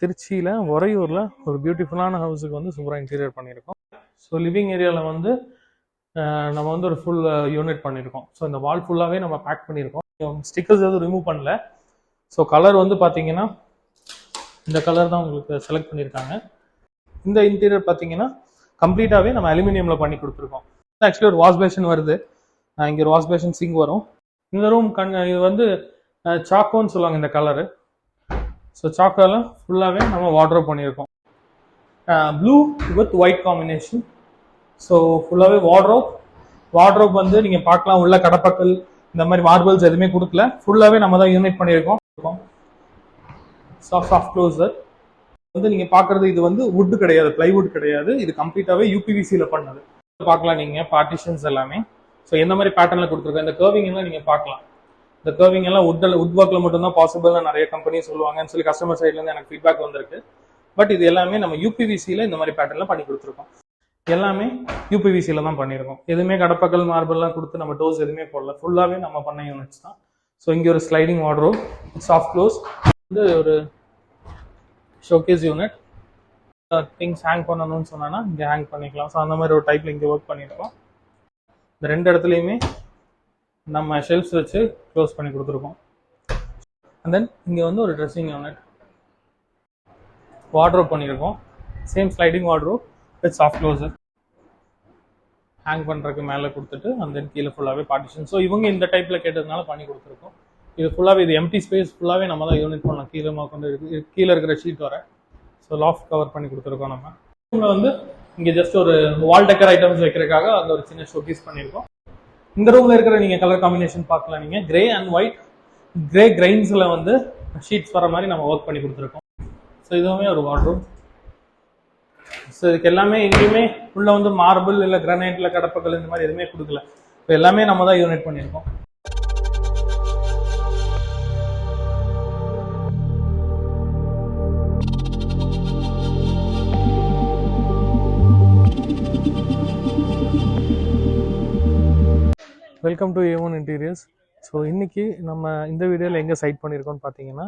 திருச்சியில் உறையூரில் ஒரு பியூட்டிஃபுல்லான ஹவுஸுக்கு வந்து சூப்பராக இன்டீரியர் பண்ணியிருக்கோம். ஸோ லிவிங் ஏரியாவில் வந்து நம்ம வந்து ஒரு ஃபுல் யூனிட் பண்ணியிருக்கோம். ஸோ இந்த வால் ஃபுல்லாகவே நம்ம பேக் பண்ணியிருக்கோம். ஸ்டிக்கர்ஸ் எதுவும் ரிமூவ் பண்ணல. ஸோ கலர் வந்து பார்த்தீங்கன்னா இந்த கலர் தான் உங்களுக்கு செலக்ட் பண்ணியிருக்காங்க. இந்த இன்டீரியர் பார்த்தீங்கன்னா கம்ப்ளீட்டாகவே நம்ம அலுமினியமில் பண்ணி கொடுத்துருக்கோம். ஆக்சுவலி ஒரு வாஷ் பேஷன் வருது. இங்கே ஒரு வாஷ் பேஷன் சிங் வரும். இந்த ரூம் கண் இது வந்து சாக்கோன்னு சொல்லுவாங்க இந்த கலரு ஸோ சாக்கோலாம் ஃபுல்லாகவே நம்ம வாட்ரோப் பண்ணியிருக்கோம். Blue with white combination so ஃபுல்லாகவே வாட்ரோப் வாட்ரோப் வந்து நீங்கள் பார்க்கலாம் உள்ள கடப்பக்கல் இந்த மாதிரி மார்பிள்ஸ் எதுவுமே கொடுக்கல. ஃபுல்லாகவே நம்ம தான் யூனிட் பண்ணியிருக்கோம். சாஃப்ட் சாஃப்ட் க்ளோசர் வந்து நீங்கள் பார்க்குறது இது வந்து வுட் கிடையாது பிளைவுட் கிடையாது. இது கம்ப்ளீட்டாகவே யூபிவிசியில் பண்ணது. பார்க்கலாம் நீங்கள் பார்ட்டிஷன்ஸ் எல்லாமே. ஸோ எந்த மாதிரி பேட்டர்னில் கொடுத்துருக்கோம்? இந்த கர்விங் எல்லாம் நீங்கள் பார்க்கலாம். இந்த கர்விங் எல்லாம் உட்டில் உட் ஒர்க்கில் மட்டும்தான் பாசிபிள்னு நிறைய கம்பெனி சொல்லுவாங்கன்னு சொல்லி கஸ்டமர் சைட்லேருந்து எனக்கு ஃபீட்பேக் வந்திருக்கு. பட் இது எல்லாமே நம்ம யூபிவிசியில் இந்த மாதிரி பேட்டர்னில் பண்ணி கொடுத்துருக்கோம். எல்லாமே யூபிவிசியில் தான் பண்ணியிருக்கோம். எதுவுமே கடப்பக்கல் மார்பிள்லாம் கொடுத்து நம்ம டோஸ் எதுவுமே போடல. ஃபுல்லாகவே நம்ம பண்ண யூனிட்ஸ் தான். ஸோ இங்கே ஒரு ஸ்லைடிங் வாட்ரோ சாஃப்ட் க்ளோஸ் வந்து ஒரு ஷோகேஸ் யூனிட் திங்ஸ் ஹேங் பண்ணணும்னு சொன்னா இங்கே ஹேங் பண்ணிக்கலாம். ஸோ அந்த மாதிரி ஒரு டைப்பில் இங்கே ஒர்க் பண்ணியிருக்கோம். இந்த ரெண்டு இடத்துலையுமே நம்ம ஷெல்ஃப்ஸ் வச்சு க்ளோஸ் பண்ணி கொடுத்துருக்கோம். அண்ட் தென் இங்கே வந்து ஒரு ட்ரெஸ்ஸிங் யூனிட் வார்ட்ரோப் பண்ணியிருக்கோம். Same sliding wardrobe with soft closer hang பண்ணுறதுக்கு மேலே கொடுத்துட்டு அந்த தென் கீழே ஃபுல்லாகவே பார்ட்டிஷன் ஸோ இவங்க இந்த டைப்பில் கேட்டதுனால பண்ணி கொடுத்துருக்கோம். இது ஃபுல்லாகவே இது எம்டி ஸ்பேஸ் ஃபுல்லாகவே நம்ம தான் யூனிட் பண்ணலாம். கீழே கொண்டு கீழே இருக்கிற ஷீட் வர. ஸோ லாஃப்ட் கவர் பண்ணி கொடுத்துருக்கோம் நம்ம. ரூமில் வந்து இங்கே ஜஸ்ட் ஒரு வால் டெக்கர் ஐட்டம்ஸ் வைக்கிறதுக்காக அந்த ஒரு சின்ன ஷோகேஸ் பண்ணியிருக்கோம். இந்த ரூமில் இருக்கிற நீங்கள் கலர் காம்பினேஷன் பார்க்கலாம் நீங்கள் கிரே அண்ட் ஒயிட் கிரே கிரைன்ஸில் வந்து ஷீட்ஸ் வர மாதிரி நம்ம ஒர்க் பண்ணி கொடுத்துருக்கோம். ஸோ இதுவுமே ஒரு வார்ட்ரூம் ஸோ இதுக்கு எல்லாமே எங்கேயுமே உள்ள வந்து மார்பிள் இல்லை கிரானைட்ல கடப்பக்கல் இந்த மாதிரி எதுவுமே கொடுக்கல. இப்போ எல்லாமே நம்ம தான் யூனிட் பண்ணியிருக்கோம். Welcome to A one interiors so இன்றைக்கி நம்ம இந்த வீடியோவில் எங்கே சைட் பண்ணியிருக்கோம்னு பார்த்தீங்கன்னா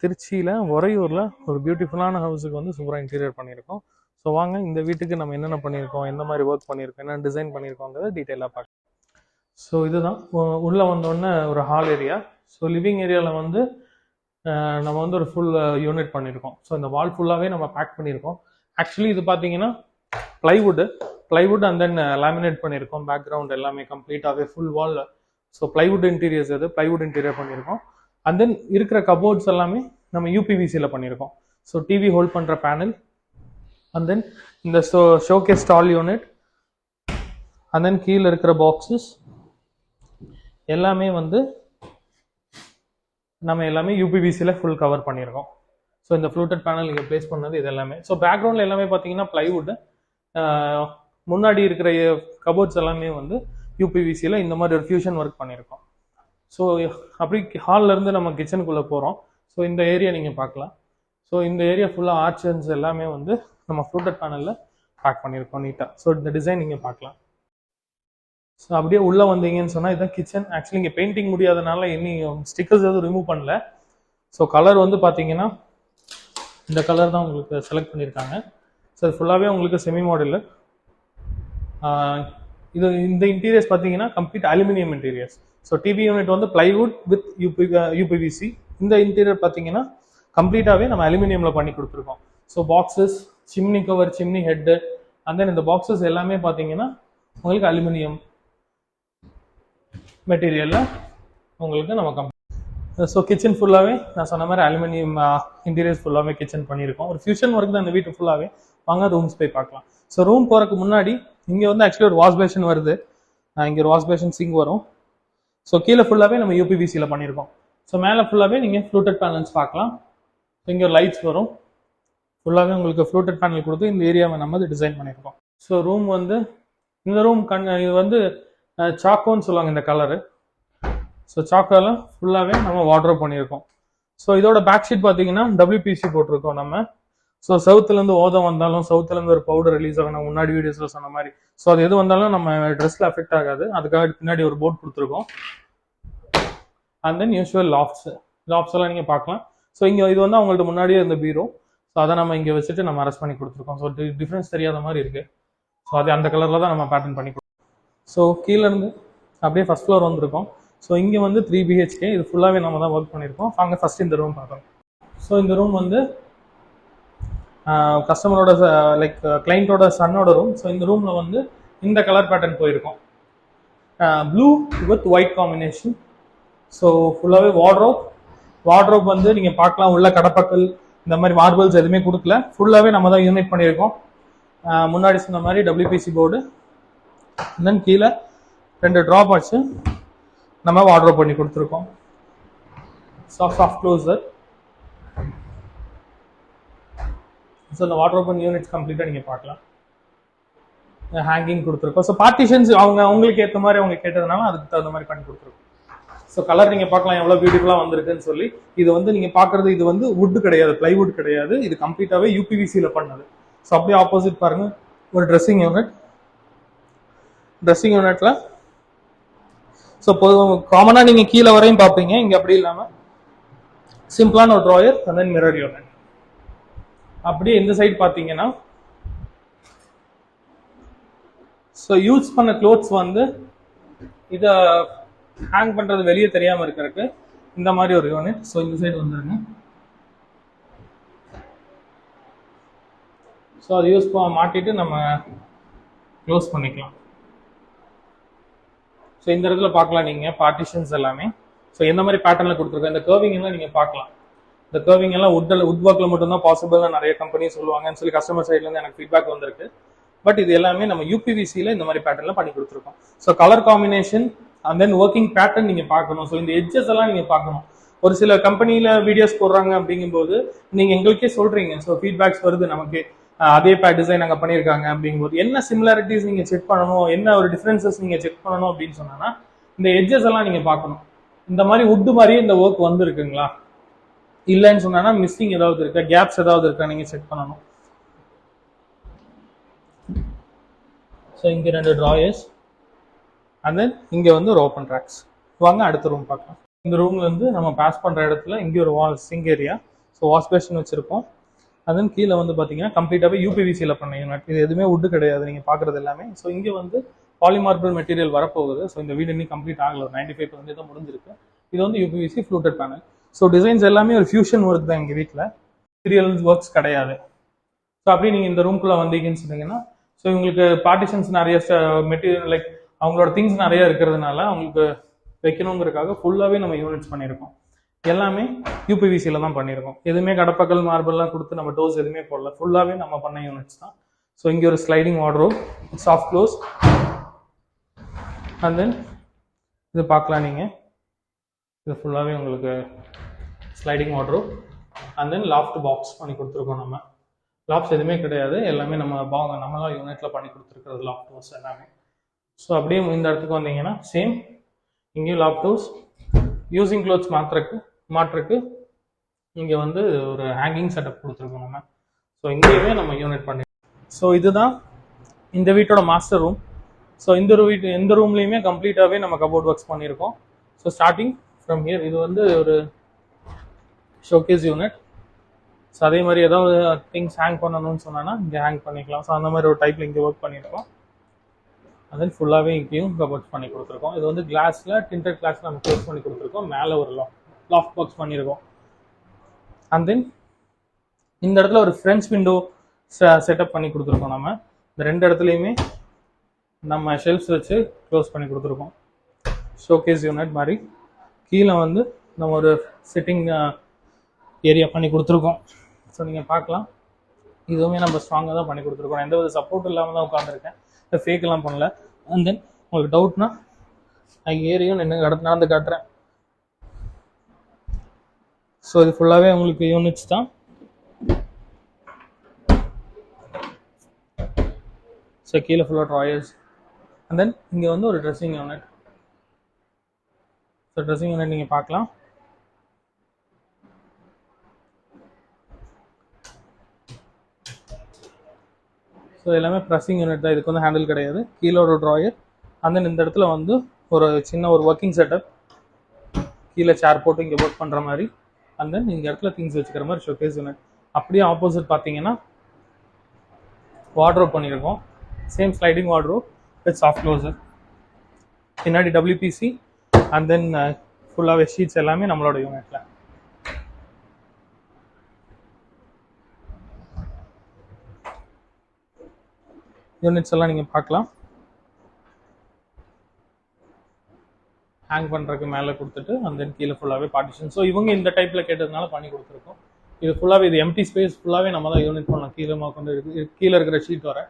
திருச்சியில் உறையூரில் ஒரு பியூட்டிஃபுல்லான ஹவுஸுக்கு வந்து சூப்பராக இன்டீரியர் பண்ணியிருக்கோம் ஸோ வாங்க இந்த வீட்டுக்கு நம்ம என்னென்ன பண்ணியிருக்கோம் எந்த மாதிரி ஒர்க் பண்ணியிருக்கோம் என்ன டிசைன் பண்ணியிருக்கோங்கிறத டீட்டெயிலாக பார்க்கலாம். ஸோ இதுதான். உள்ளே வந்தோடனே ஒரு ஹால் ஏரியா ஸோ லிவிங் ஏரியாவில் வந்து நம்ம வந்து ஒரு ஃபுல் யூனிட் பண்ணியிருக்கோம் ஸோ இந்த வால் ஃபுல்லாகவே நம்ம பேக் பண்ணியிருக்கோம் ஆக்சுவலி இது பார்த்தீங்கன்னா plywood plywood and then laminate பண்ணியிருக்கோம் பேக்ரவுண்ட் எல்லாமே கம்ப்ளீட்டாகவே full wall so plywood interiors அது ப்ளைவுட் இன்டீரியர் பண்ணியிருக்கோம் அண்ட் தென் இருக்கிற கபோர்ட்ஸ் எல்லாமே நம்ம யூபிவிசியில் பண்ணியிருக்கோம் ஸோ டிவி ஹோல்ட் பண்ணுற பேனல் அண்ட் தென் இந்த show showcase stall unit and then கீழே இருக்கிற பாக்ஸஸ் எல்லாமே வந்து நம்ம எல்லாமே யூபிவிசியில் ஃபுல் கவர் பண்ணியிருக்கோம் ஸோ இந்த ஃப்ளூட்டட் பேனல் இங்கே ப்ளேஸ் பண்ணது இது எல்லாமே. ஸோ பேக்ரவுண்டில் எல்லாமே பார்த்தீங்கன்னா plywood uh, முன்னாடி இருக்கிற கபோர்ட்ஸ் எல்லாமே வந்து யூபிவிசியில் இந்த மாதிரி ஒரு ஃபியூஷன் ஒர்க் பண்ணியிருக்கோம் ஸோ அப்படி ஹால்ல இருந்து நம்ம கிச்சனுக்குள்ளே போகிறோம் ஸோ இந்த ஏரியா நீங்கள் பார்க்கலாம். ஸோ இந்த ஏரியா ஃபுல்லாக ஆர்ச்சன்ஸ் எல்லாமே வந்து நம்ம ஃப்ளூட்டட் பேனலில் பேக் பண்ணியிருக்கோம் நீட்டாக ஸோ இந்த டிசைன் நீங்கள் பார்க்கலாம். ஸோ அப்படியே உள்ளே வந்தீங்கன்னு சொன்னால் இதுதான் கிச்சன் ஆக்சுவலி இங்கே பெயிண்டிங் முடியாதனால இன்னும் ஸ்டிக்கர்ஸ் எதுவும் ரிமூவ் பண்ணல. ஸோ கலர் வந்து பார்த்தீங்கன்னா இந்த கலர் தான் உங்களுக்கு செலக்ட் பண்ணியிருக்காங்க ஸோ ஃபுல்லாகவே உங்களுக்கு செமி மாடலு இது இந்த இன்டீரியர்ஸ் பார்த்தீங்கன்னா complete aluminium interiors so TV unit வந்து பிளைவுட் வித் யூபி யூபிவிசி இந்த இன்டீரியர் பார்த்தீங்கன்னா கம்ப்ளீட்டாகவே நம்ம அலுமினியமில் பண்ணி கொடுத்துருக்கோம். So boxes chimney cover chimney head and then இந்த பாக்ஸஸ் எல்லாமே பார்த்தீங்கன்னா உங்களுக்கு அலுமினியம் மெட்டீரியலில் உங்களுக்கு நம்ம கம் ஸோ கிச்சன் ஃபுல்லாகவே நான் சொன்ன மாதிரி அலுமினியம் இன்டீரியர்ஸ் ஃபுல்லாகவே கிச்சன் பண்ணியிருக்கோம். ஒரு ஃபியூஷன் ஒர்க் தான் இந்த வீட்டு ஃபுல்லாகவே வாங்க ரூம்ஸ் போய் பார்க்கலாம். ஸோ ரூம் போகிறதுக்கு முன்னாடி இங்கே வந்து ஆக்சுவலி ஒரு வாஷ் பேஷன் வருது. இங்கே ஒரு வாஷ் பேஷன் சிங்க் வரும். ஸோ கீழே ஃபுல்லாகவே நம்ம யூபிபிசியில் பண்ணியிருக்கோம் ஸோ மேலே ஃபுல்லாகவே நீங்கள் ஃப்ளூட்டட் பேனல்ஸ் பார்க்கலாம். இங்கே ஒரு லைட்ஸ் வரும். ஃபுல்லாகவே உங்களுக்கு ஃப்ளூட்டட் பேனல் கொடுத்து இந்த ஏரியாவை நம்ம டிசைன் பண்ணியிருக்கோம் ஸோ ரூம் வந்து இந்த ரூம் கண் இது வந்து சாக்கோன்னு சொல்லுவாங்க இந்த கலரு ஸோ சாக்கோலாம் ஃபுல்லாகவே நம்ம வாட்ரோ பண்ணியிருக்கோம் ஸோ இதோட பேக் ஷீட் பார்த்தீங்கன்னா டபிள்யூபிசி போட்டிருக்கோம் நம்ம. ஸோ சவுத்துலேருந்து ஓதம் வந்தாலும் சவுத்துலேருந்து ஒரு பவுடர் ரிலீஸ் ஆகணும். முன்னாடி வீடியோஸில் சொன்ன மாதிரி. ஸோ அது எது வந்தாலும் நம்ம ட்ரெஸ்ஸில் அஃபெக்ட் ஆகாது. அதுக்காக பின்னாடி ஒரு போர்ட் கொடுத்துருக்கோம். And then usual lofts lofts எல்லாம் நீங்கள் பார்க்கலாம். ஸோ இங்கே இது வந்து அவங்கள்ட்ட முன்னாடியே இருந்த பீரோ ஸோ அதை நம்ம இங்கே வச்சுட்டு நம்ம அரெஸ்ட் பண்ணி கொடுத்துருக்கோம். ஸோ டிஃப்ரென்ஸ் தெரியாத மாதிரி இருக்குது ஸோ அது அந்த கலரில் தான் நம்ம பேட்டர்ன் பண்ணி கொடுத்தோம். ஸோ கீழேருந்து அப்படியே ஃபஸ்ட் ஃப்ளோர் வந்திருக்கோம். ஸோ இங்கே வந்து த்ரீ பிஹெச்கே இது ஃபுல்லாகவே நம்ம தான் ஒர்க் பண்ணியிருக்கோம். அங்கே ஃபஸ்ட் இந்த ரூம் பார்க்கலாம். ஸோ இந்த ரூம் வந்து கஸ்டமரோட லைக் கிளைண்ட்டோட சன்னோட ரூம் ஸோ இந்த ரூமில் வந்து இந்த கலர் பேட்டர்ன் போயிருக்கோம். Blue with white combination so ஃபுல்லாகவே வார்ட்ரோப் வார்ட்ரோப் வந்து நீங்கள் பார்க்கலாம் உள்ள கடப்பக்கல் இந்த மாதிரி மார்பிள்ஸ் எதுவுமே கொடுக்கல. ஃபுல்லாகவே நம்ம தான் யூனிட் பண்ணியிருக்கோம். முன்னாடி சொன்ன மாதிரி டபிள்யூபிசி போர்டு தென் கீழே ரெண்டு ட்ராப் வச்சு நம்ம வார்ட்ரோப் பண்ணி கொடுத்துருக்கோம். சாஃப்ட் சாஃப்ட் க்ளோசர் ஸோ இந்த வாட்டர் ஓப்பன் யூனிட்ஸ் கம்ப்ளீட்டாக நீங்கள் பார்க்கலாம். ஹேங்கிங் கொடுத்துருக்கோம். ஸோ பார்ட்டிஷன்ஸ் அவங்க அவங்களுக்கு ஏற்ற மாதிரி அவங்க கேட்டதுனால அதுக்கு தகுந்த மாதிரி பண்ணி கொடுத்துருக்கோம். ஸோ கலர் நீங்கள் பார்க்கலாம். எவ்வளோ பியூட்டிஃபுல்லாக வந்திருக்குன்னு சொல்லி இது வந்து நீங்கள் பார்க்குறது இது வந்து வுட் கிடையாது பிளைவுட் கிடையாது. இது கம்ப்ளீட்டாகவே யூபிவிசியில் பண்ணது. ஸோ அப்படியே ஆப்போசிட் பாருங்க. ஒரு ட்ரெஸ்ஸிங் யூனிட் ட்ரெஸ்ஸிங் யூனிட்டில் ஸோ காமனாக நீங்கள் கீழே வரையும் பார்ப்பீங்க. இங்கே அப்படி இல்லாமல் சிம்பிளான ஒரு drawer and then mirror unit அப்படியே இந்த சைடு பார்த்தீங்கன்னா ஸோ யூஸ் பண்ண க்ளோத்ஸ் வந்து இதை ஹேங் பண்ணுறது வெளியே தெரியாமல் இருக்கிறதுக்கு இந்த மாதிரி ஒரு யூனிட் ஸோ இந்த சைடு வந்துருங்க. ஸோ அதை யூஸ் மாட்டிட்டு நம்ம க்ளோஸ் பண்ணிக்கலாம். ஸோ இந்த இடத்துல பார்க்கலாம் நீங்கள் பார்ட்டிஷன்ஸ் எல்லாமே. ஸோ எந்த மாதிரி பேட்டர்னில் கொடுத்துருக்கோம்? இந்த கர்விங் எல்லாம் நீங்கள் பார்க்கலாம். இந்த கர்விங் எல்லாம் உட்ல உட் ஒர்க்கில் மட்டும்தான் பாசிபிள்னு நிறைய கம்பெனி சொல்லுவாங்கன்னு சொல்லி கஸ்டமர் சைட்லேருந்து எனக்கு ஃபீட்பேக் வந்திருக்கு. பட் இது எல்லாமே நம்ம யூபிவிசியில் இந்த மாதிரி பேட்டர்னில் பண்ணி கொடுத்துருக்கோம். So colour combination and then working pattern நீங்கள் பார்க்கணும். ஸோ இந்த எட்ஜஸ் எல்லாம் நீங்கள் பார்க்கணும். ஒரு சில கம்பெனியில் வீடியோஸ் போடுறாங்க அப்படிங்கும்போது நீங்கள் எங்களுக்கே சொல்கிறீங்க ஸோ ஃபீட்பேக்ஸ் வருது நமக்கு. அதே பே டிசைன் அங்கே பண்ணியிருக்காங்க அப்படிங்கும்போது என்ன சிமிலாரிட்டிஸ் நீங்கள் செக் பண்ணணும்? என்ன ஒரு டிஃப்ரென்சஸ் நீங்கள் செக் பண்ணணும் அப்படின்னு சொன்னா இந்த எட்ஜஸ் எல்லாம் நீங்கள் பார்க்கணும். இந்த மாதிரி உட்டு மாதிரியே இந்த ஒர்க் வந்துருக்குங்களா? இல்லைன்னு சொன்னா மிஸ்ஸிங் ஏதாவது இருக்கா? கேப்ஸ் ஏதாவது இருக்கா? நீங்கள் செக் பண்ணணும். ஸோ இங்கே ரெண்டு ட்ராயர்ஸ் அண்ட் தென் இங்கே வந்து ஒரு ஓப்பன் ட்ராக்ஸ் வாங்க அடுத்த ரூம் பார்க்கலாம். இந்த ரூம்ல இருந்து நம்ம பாஸ் பண்ணுற இடத்துல இங்கே ஒரு wall sink area so wash basin வச்சுருக்கோம் அதன் கீழே வந்து பார்த்தீங்கன்னா கம்ப்ளீட்டாகவே யூபிவிசியில் பண்ண யூனிட் இது எதுவுமே உட்டு கிடையாது. நீங்கள் பார்க்குறது எல்லாமே. ஸோ இங்கே வந்து பாலிமார்பிள் மெட்டீரியல் வரப்போகுது. ஸோ இந்த வீடு இன்னும் கம்ப்ளீட் ஆகல. ஒரு நைன்டி ஃபைவ் பர்சன்டேஜ் தான் முடிஞ்சிருக்கு. இது வந்து UPVC fluted panel so designs எல்லாமே ஒரு ஃபியூஷன் ஒர்க் தான் எங்கள் வீட்டில் சீரியல் ஒர்க்ஸ் கிடையாது. ஸோ அப்படியே நீங்கள் இந்த ரூம்குள்ளே வந்தீங்கன்னு சொன்னீங்கன்னா ஸோ இவங்களுக்கு பார்ட்டிஷன்ஸ் நிறைய மெட்டீரியல் லைக் அவங்களோட திங்ஸ் நிறைய இருக்கிறதுனால அவங்களுக்கு வைக்கணுங்கிறதுக்காக ஃபுல்லாகவே நம்ம யூனிட்ஸ் பண்ணியிருக்கோம். எல்லாமே யூபிவிசியில் தான் பண்ணியிருக்கோம். எதுவுமே கடப்பக்கல் மார்பிள்லாம் கொடுத்து நம்ம டோஸ் எதுவுமே போடல. ஃபுல்லாகவே நம்ம பண்ண யூனிட்ஸ் தான். ஸோ இங்கே ஒரு sliding wardrobe soft close and then இது பார்க்கலாம் நீங்கள் இது ஃபுல்லாகவே உங்களுக்கு sliding wardrobe and then loft box பண்ணி கொடுத்துருக்கோம் நம்ம. லாப்ஸ் எதுவுமே கிடையாது. எல்லாமே நம்ம பா நம்மளாம் யூனிட்ல பண்ணி கொடுத்துருக்கிறது லாஃப்ட் ஹவுஸ் எல்லாமே. ஸோ அப்படியே இந்த இடத்துக்கு வந்தீங்கன்னா சேம் இங்கேயும் லாஃப்ட் ஹவுஸ் யூசிங் க்ளோத்ஸ் மாற்றுறக்கு மாற்றுறக்கு இங்கே வந்து ஒரு ஹேங்கிங் செட்டப் கொடுத்துருக்கோம் நம்ம. ஸோ இங்கேயுமே நம்ம யூனிட் பண்ணி ஸோ இதுதான் இந்த வீட்டோட மாஸ்டர் ரூம் ஸோ இந்த வீட்டு எந்த ரூம்லேயுமே கம்ப்ளீட்டாகவே நம்ம கபோர்ட் ஒர்க்ஸ் பண்ணியிருக்கோம். ஸோ ஸ்டார்டிங் ஃப்ரம் ஹியர் இது வந்து ஒரு ஷோகேஸ் யூனிட் ஸோ அதே மாதிரி ஏதாவது திங்ஸ் ஹேங் பண்ணணும்னு சொன்னா இங்கே ஹேங் பண்ணிக்கலாம். ஸோ அந்த மாதிரி ஒரு டைப்பில் இங்கே ஒர்க் பண்ணியிருக்கோம். அது தென் ஃபுல்லாகவே இங்கேயும் கபோர்ட்ஸ் பண்ணி கொடுத்துருக்கோம். இது வந்து கிளாஸில் டிண்டர் கிளாஸில் நம்ம க்ளோஸ் பண்ணி கொடுத்துருக்கோம். மேலே ஒரு லாக் லாஃப்ட் பாக்ஸ் பண்ணியிருக்கோம். அண்ட் தென் இந்த இடத்துல ஒரு ஃப்ரெஞ்ச் விண்டோ செட்டப் பண்ணி கொடுத்துருக்கோம் நம்ம. இந்த ரெண்டு இடத்துலையுமே நம்ம ஷெல்ஃப்ஸ் வச்சு க்ளோஸ் பண்ணி கொடுத்துருக்கோம். ஷோகேஸ் யூனிட் மாதிரி. கீழே வந்து நம்ம ஒரு சிட்டிங் ஏரியா பண்ணி கொடுத்துருக்கோம். ஸோ நீங்கள் பார்க்கலாம். இதுவுமே நம்ம ஸ்ட்ராங்காக தான் பண்ணி கொடுத்துருக்கோம். எந்த வித சப்போர்ட் இல்லாமல் தான் உட்காந்துருக்கேன் ஃபேக்கெல்லாம் பண்ணல. அண்ட் தென் உங்களுக்கு டவுட்னா நான் ஏரியும் நின்று கடத்து நடந்து காட்டுறேன். ஸோ இது ஃபுல்லாகவே உங்களுக்கு யூனிட்ஸ் தான். ஸோ கீழே ஃபுல்லாக ட்ராயர்ஸ் அண்ட் தென் இங்கே வந்து ஒரு dressing unit so dressing unit நீங்கள் பார்க்கலாம். ஸோ எல்லாமே ப்ரெஸ்ஸிங் யூனிட் தான். இதுக்கு வந்து ஹேண்டில் கிடையாது. கீழே ஒரு ட்ராயர் அண்ட் தென் இந்த இடத்துல வந்து ஒரு சின்ன ஒரு ஒர்க்கிங் செட்டப் கீழே சேர் போட்டு இங்கே ஒர்க் பண்ணுற மாதிரி. அண்ட் தென் இந்த இடத்துல திங்ஸ் வச்சுக்கிற மாதிரி ஷோகேஸ் யூனிட் அப்படியே ஆப்போசிட் பார்த்தீங்கன்னா வார்ட்ரோப் பண்ணியிருக்கோம். Same sliding wardrobe with soft closer பின்னாடி டபிள்யூபிசி அண்ட் தென் ஃபுல்லாகவே ஷீட்ஸ் எல்லாமே நம்மளோட யூனிட்ல யூனிட்ஸ் எல்லாம் நீங்கள் பார்க்கலாம். ஹேங் பண்ணுறதுக்கு மேலே கொடுத்துட்டு அந்த தென் கீழே ஃபுல்லாகவே பார்ட்டிஷன் ஸோ இவங்க இந்த டைப்பில் கேட்டதுனால பண்ணி கொடுத்துருக்கோம். இது ஃபுல்லாகவே இது எம்டி ஸ்பேஸ் ஃபுல்லாகவே நம்ம தான் யூனிட் பண்ணலாம் கீழே கொண்டு இருக்கு கீழே இருக்கிற ஷீட் வர.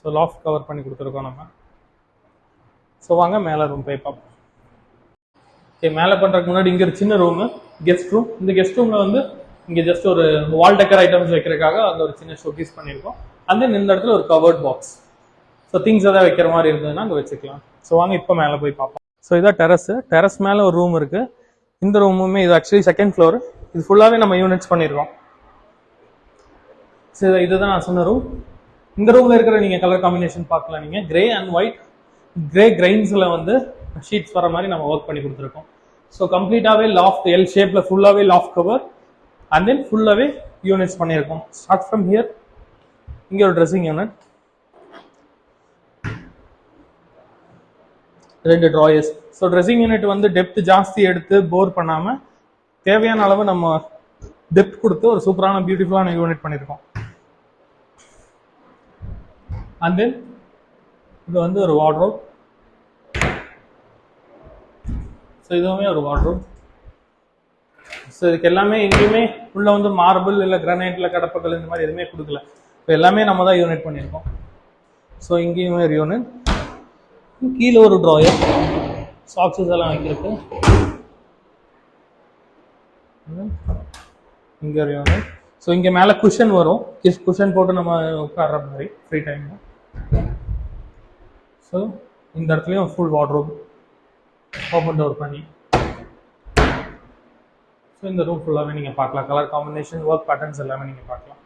ஸோ லாஃப்ட் கவர் பண்ணி கொடுத்துருக்கோம் நம்ம. ஸோ வாங்க மேலே ரூம் போய் பார்ப்போம். ஓகே மேலே பண்ணுறதுக்கு முன்னாடி இங்கே ஒரு சின்ன ரூமு கெஸ்ட் ரூம் இந்த கெஸ்ட் ரூமில் வந்து இங்கே ஜஸ்ட் ஒரு வால் டெக்கர் ஐட்டம்ஸ் வைக்கிறதுக்காக அந்த ஒரு சின்ன ஷோகேஸ் பண்ணியிருக்கோம். அந்த இந்த இடத்துல ஒரு கவர்ட் பாக்ஸ் ஸோ திங்ஸ் எதாவது வைக்கிற மாதிரி இருந்ததுன்னா அங்கே வச்சுக்கலாம். ஸோ வாங்க இப்போ மேலே போய் பார்ப்போம். ஸோ இதான் டெரஸ் டெரஸ் மேலே ஒரு ரூம் இருக்கு. இந்த ரூமுமே இது ஆக்சுவலி செகண்ட் ஃப்ளோர் இது ஃபுல்லாகவே நம்ம யூனிட்ஸ் பண்ணியிருக்கோம் ஸோ இதுதான் நான் சொன்ன ரூம் இந்த ரூமில் இருக்கிற நீங்கள் கலர் காம்பினேஷன் பார்க்கலாம் நீங்கள் கிரே அண்ட் ஒயிட் கிரே கிரைன்ஸில் வந்து ஷீட்ஸ் வர மாதிரி நம்ம ஒர்க் பண்ணி கொடுத்துருக்கோம். ஸோ கம்ப்ளீட்டாகவே லாஃப்ட் எல் ஷேப்பில் ஃபுல்லாகவே லாஃப்ட் கவர் அண்ட் தென் ஃபுல்லாகவே யூனிட்ஸ் பண்ணியிருக்கோம் ஸ்டார்ட் ஃப்ரம் ஹியர் இங்கே ஒரு ட்ரெஸ்ஸிங் யூனிட் ரெண்டு ட்ராயர்ஸ் ஸோ ட்ரெஸ்ஸிங் யூனிட் வந்து டெப்த் ஜாஸ்தி எடுத்து போர் பண்ணாமல் தேவையான அளவு நம்ம டெப்த் கொடுத்து ஒரு சூப்பரான பியூட்டிஃபுல்லான யூனிட் பண்ணியிருக்கோம் அண்ட் தென் இது வந்து ஒரு வார்ட்ரோப் ஸோ இதுவுமே ஒரு வார்ட்ரோப் ஸோ இதுக்கு எல்லாமே எங்கேயுமே உள்ள வந்து மார்பிள் இல்லை கிரானைட்ல கடப்பக்கல் இந்த மாதிரி எதுவுமே கொடுக்கல. இப்போ எல்லாமே நம்ம தான் யூனிட் பண்ணியிருக்கோம். ஸோ இங்கேயுமே ஒரு யூனிட் கீழே ஒரு ட்ராயர் சாக்ஸஸ் எல்லாம் வைக்கிறதுக்கு. இங்கே ஒரு யூனிட் ஸோ இங்கே மேலே குஷன் வரும். கிஸ் குஷன் போட்டு நம்ம உட்கார்ற மாதிரி ஃப்ரீ டைமில் ஸோ இந்த இடத்துலையும் ஃபுல் வார்ட்ரோப் ஓப்பன் டோர் பண்ணி. ஸோ இந்த ரூம் ஃபுல்லாகவே நீங்கள் பார்க்கலாம். கலர் காம்பினேஷன் ஒர்க் பேட்டர்ன்ஸ் எல்லாமே நீங்கள் பார்க்கலாம்.